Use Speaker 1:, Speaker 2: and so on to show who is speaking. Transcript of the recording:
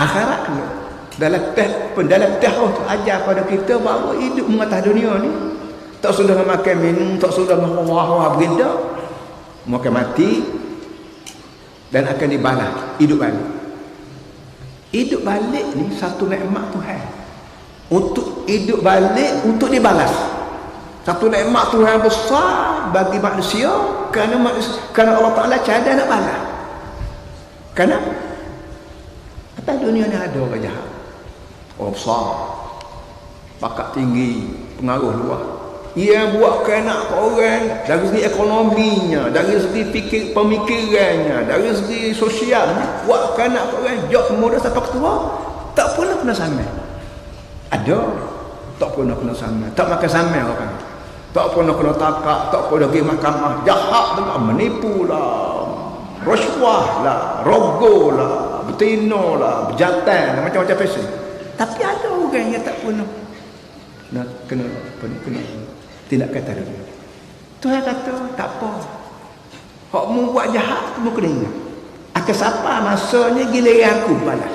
Speaker 1: akhirat ni dalam teh dalam teh tu ajar pada kita bahawa hidup mengatas dunia ni. Tak sudah makan minum tak sudah wah-wah berindah makan mati dan akan dibalas hidup balik. Hidup balik ni satu nikmat Tuhan. Untuk hidup balik untuk dibalas. Satu nikmat Tuhan besar bagi manusia kerana manusia, kerana Allah Taala cadang nak balas. Kenapa atas dunia ni ada orang jahat. Orang besar. Bakat tinggi pengaruh luar. Ia buat kena ke orang dari segi ekonominya dari segi fikir pemikirannya dari segi sosialnya. Buat kena ke orang. Jok muda sampai ketua tak pernah kena sama ada. Tak pernah kena sama tak makan sama orang. Tak pernah kena takak tak pernah pergi mahkamah. Jahat dengan menipu lah. Rasuah lah. Rogo lah betino lah berjatan macam-macam pesen tapi ada orang yang tak pernah nak kena ni kena tidak kata dia. Tuhan kata tak apa. Hak mu buat jahat tu mu kena ingat. Akan siapa masanya giliran aku balas.